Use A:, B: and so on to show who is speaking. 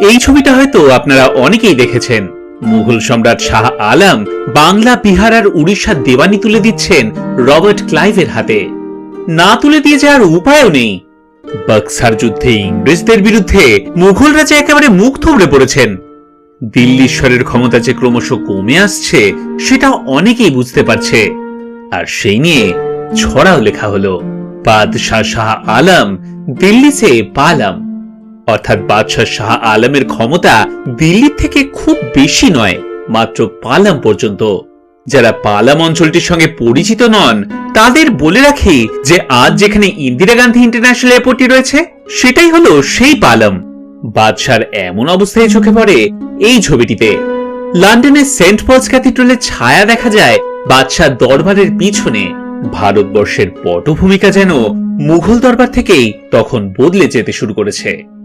A: এই ছবিটা হয়তো আপনারা অনেকেই দেখেছেন। মুঘল সম্রাট শাহ আলম বাংলা, বিহার আর উড়িষ্যার দেওয়ানি তুলে দিচ্ছেন রবার্ট ক্লাইভের হাতে। না তুলে দিয়ে যাওয়ার উপায়ও নেই। বক্সার যুদ্ধে ইংরেজদের বিরুদ্ধে মুঘলরা যে একেবারে মুখ থুবড়ে পড়েছেন। দিল্লীশ্বরের ক্ষমতা যে ক্রমশ কমে আসছে, সেটা অনেকেই বুঝতে পারছে। আর সেই নিয়ে ছড়াও লেখা হলো, বাদশাহ শাহ আলম দিল্লি সে পালাম। অর্থাৎ বাদশাহ শাহ আলমের ক্ষমতা দিল্লি থেকে খুব বেশি নয়, মাত্র পালাম পর্যন্ত। যারা পালাম অঞ্চলটির সঙ্গে পরিচিত নন, তাদের বলে রাখি যে আজ যেখানে ইন্দিরা গান্ধী ইন্টারন্যাশনাল এয়ারপোর্টটি রয়েছে, সেটাই হলো সেই পালাম। বাদশার এমন অবস্থায় চোখে পড়ে এই ছবিটিতে। লন্ডনের সেন্ট পলস ক্যাথিড্রালের ছায়া দেখা যায় বাদশার দরবারের পিছনে। ভারতবর্ষের পটভূমিকা যেন মুঘল দরবার থেকেই তখন বদলে যেতে শুরু করেছে।